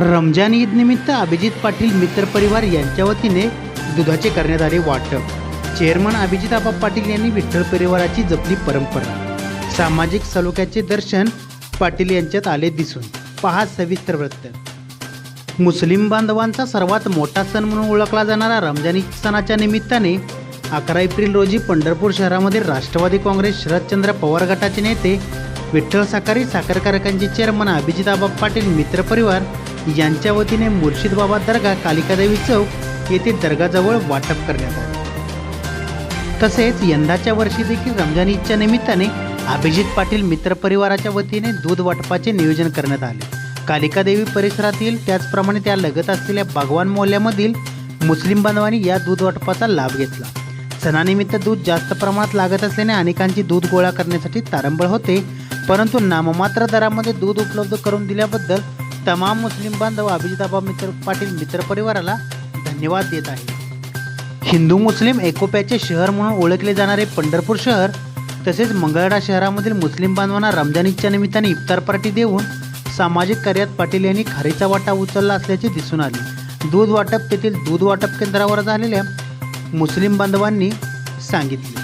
रमजान ईद निमित्त अभिजित पाटील मित्र परिवार यांच्या वतीने दुधाचे करण्यात आले वाटप. चेअरमन अभिजित आबा पाटील यांनी विठ्ठल परिवाराची जपली परंपरा. सामाजिक सलोख्याचे दर्शन पाटील यांच्यात आले दिसून. पहा सविस्तर वृत्त. मुस्लिम बांधवांचा सर्वात मोठा सण म्हणून ओळखला जाणारा रमजान ईद सणाच्या निमित्ताने अकरा एप्रिल रोजी पंढरपूर शहरामध्ये राष्ट्रवादी काँग्रेस शरदचंद्र पवार गटाचे नेते विठ्ठल साकारी साखर कारखान्याचे चेअरमन अभिजिताबा पाटील मित्र परिवार यांच्या वतीने मुर्शिद बाबा दर्गा कालिकादेवी चौक येथे दर्गाजवळ वाटप करण्यात आले. तसेच यंदाच्या वर्षी देखील रमजान ईदच्या निमित्ताने अभिजित पाटील मित्रपरिवाराच्या वतीने दूध वाटपाचे नियोजन करण्यात आले. कालिकादेवी परिसरातील त्याचप्रमाणे त्या लगत असलेल्या बागवान मोहल्ल्यामधील मुस्लिम बांधवांनी या दूध वाटपाचा लाभ घेतला. सणानिमित्त दूध जास्त प्रमाणात लागत असल्याने अनेकांची दूध गोळा करण्यासाठी तारंबळ होते परंतु नाममात्र दरामध्ये दूध उपलब्ध करून दिल्याबद्दल तमाम मुस्लिम बांधव अभिजिताबा मित्र पाटील मित्र परिवाराला धन्यवाद देत आहे हिंदू मुस्लिम एकोप्याचे शहर म्हणून ओळखले जाणारे पंढरपूर शहर तसेच मंगळडा शहरामधील मुस्लिम बांधवांना रमजान ईदच्या निमित्ताने इफ्तार पार्टी देऊन सामाजिक कार्यात पाटील यांनी खारीचा वाटा उचलला असल्याचे दिसून आले. दूध वाटप तेथील दूध वाटप केंद्रावर झालेल्या मुस्लिम बांधवांनी सांगितले.